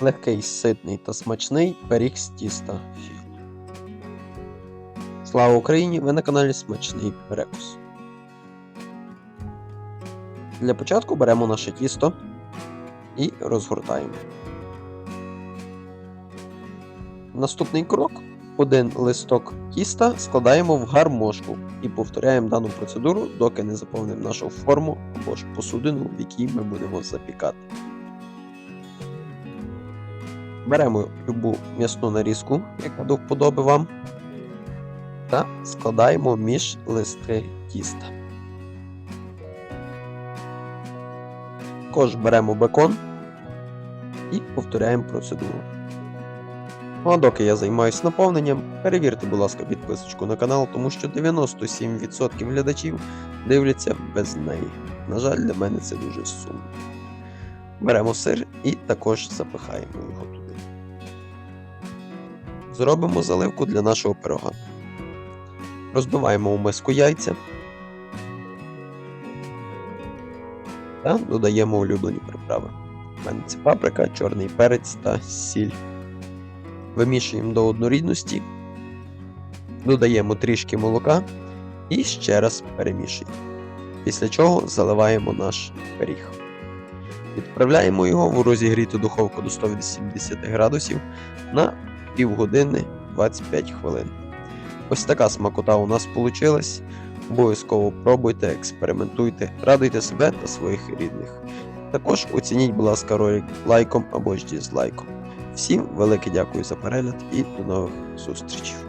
легкий, ситний та смачний пиріг з тіста. Слава Україні! Ви на каналі Смачний Перекус. Для початку беремо наше тісто і розгортаємо. Наступний крок. Один листок тіста складаємо в гармошку і повторяємо дану процедуру, доки не заповнимо нашу форму або ж посудину, в якій ми будемо запікати. Беремо любу м'ясну нарізку, яка до вподоби вам, та складаємо між листки тіста. Також беремо бекон і повторяємо процедуру. Ну а доки я займаюся наповненням, перевірте, будь ласка, підписочку на канал, тому що 97% глядачів дивляться без неї. На жаль, для мене це дуже сумно. Беремо сир і також запихаємо його. Зробимо заливку для нашого пирога. Розбиваємо у миску яйця та додаємо улюблені приправи. У мене це паприка, чорний перець та сіль. Вимішуємо до однорідності, додаємо трішки молока і ще раз перемішуємо. Після чого заливаємо наш пиріг. Відправляємо його в розігріту духовку до 180 градусів на півгодини 25 хвилин. Ось така смакота у нас вийшла. Обов'язково пробуйте, експериментуйте, радуйте себе та своїх рідних. Також оцініть, будь ласка, ролик лайком або ж дізлайком. Всім велике дякую за перегляд і до нових зустрічей.